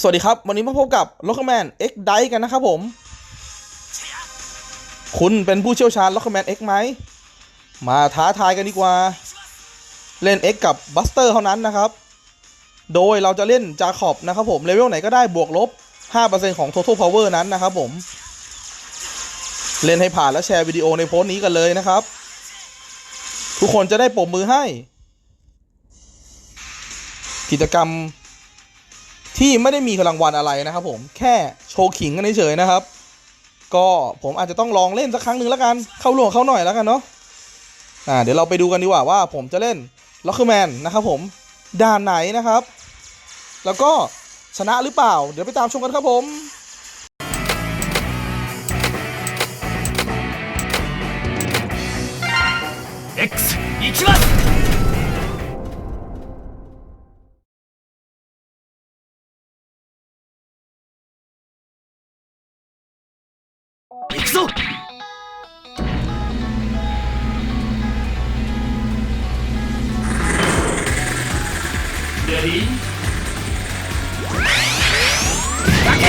สวัสดีครับ วันนี้มาพบกับ l o c k e r m a n X d i กันนะครับผม คุณเป็นผู้เชี่ยวชาญ l o c k e r m a n X ไหม มาท้าทายกันดีกว่า เล่น X กับ Buster เท่านั้นนะครับ โดยเราจะเล่นจาขอบนะครับผม เลเวลไหนก็ได้บวกลบ 5%ของ Total Power นั้นนะครับผม เล่นให้ผ่านและแชร์วิดีโอในโพสต์นี้กันเลยนะครับ ทุกคนจะได้ปรบมือให้ กิจกรรม ที่ไม่ได้มีรางวัลอะไรนะครับผมแค่โชว์ขิงกันเฉยๆนะครับ ก็ผมอาจจะต้องลองเล่นสักครั้งหนึ่งแล้วกัน เข้าร่วมกับเขาหน่อยแล้วกันเนาะอ่าเดี๋ยวเราไปดูกันดีกว่าว่าผมจะเล่นล็อก k แมนนะครับผมด่านไหนนะครับ แล้วก็ชนะหรือเปล่า เดี๋ยวไปตามชมกันครับผม X 行きます くぞ。レディーバケ